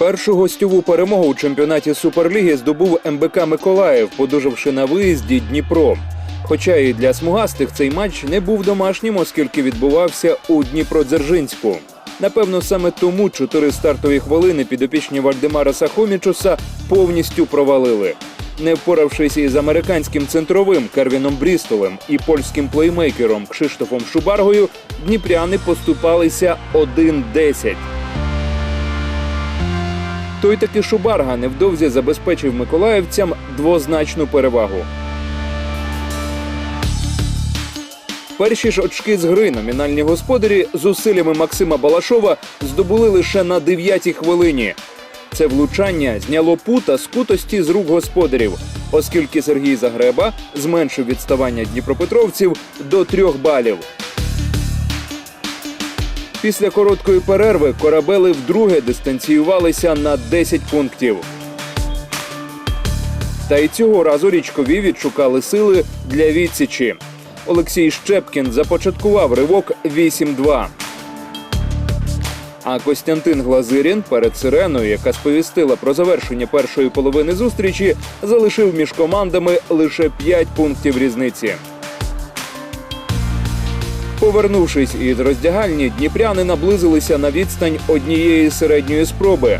Першу гостьову перемогу у чемпіонаті Суперліги здобув МБК Миколаїв, подужавши на виїзді Дніпро. Хоча і для смугастих цей матч не був домашнім, оскільки відбувався у Дніпродзержинську. Напевно, саме тому чотири стартові хвилини підопічні Вальдемара Сахомічуса повністю провалили. Не впоравшись із американським центровим Кервіном Брістолем і польським плеймейкером Кшиштофом Шубаргою, дніпряни поступалися 1-10. Той таки Шубарга невдовзі забезпечив миколаївцям двозначну перевагу. Перші ж очки з гри номінальні господарі з усиллями Максима Балашова здобули лише на 9-й хвилині. Це влучання зняло пута з кутості з рук господарів, оскільки Сергій Загреба зменшив відставання дніпропетровців до трьох балів. Після короткої перерви корабели вдруге дистанціювалися на 10 пунктів. Та й цього разу річкові відшукали сили для відсічі. Олексій Щепкін започаткував ривок 8-2. А Костянтин Глазирін перед сиреною, яка сповістила про завершення першої половини зустрічі, залишив між командами лише 5 пунктів різниці. Повернувшись із роздягальні, дніпряни наблизилися на відстань однієї середньої спроби.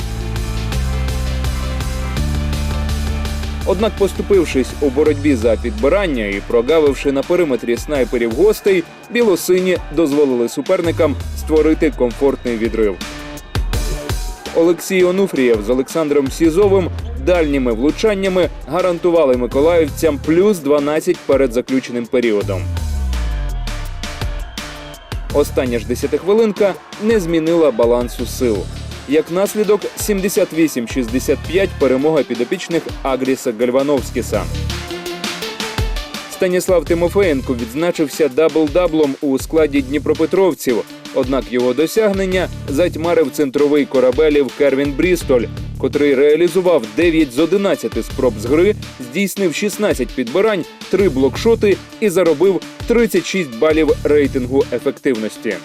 Однак, поступившись у боротьбі за підбирання і прогавивши на периметрі снайперів гостей, білосині дозволили суперникам створити комфортний відрив. Олексій Онуфрієв з Олександром Сізовим дальніми влучаннями гарантували миколаївцям плюс 12 перед заключеним періодом. Остання ж десятихвилинка не змінила балансу сил. Як наслідок, 78-65 перемога підопічних Агріса Гальвановськіса. Станіслав Тимофеєнко відзначився дабл-даблом у складі дніпропетровців. Однак його досягнення затьмарив центровий корабелів Кервін Брістоль, котрий реалізував 9 з 11 спроб з гри, здійснив 16 підбирань, 3 блокшоти і заробив 36 балів рейтингу ефективності.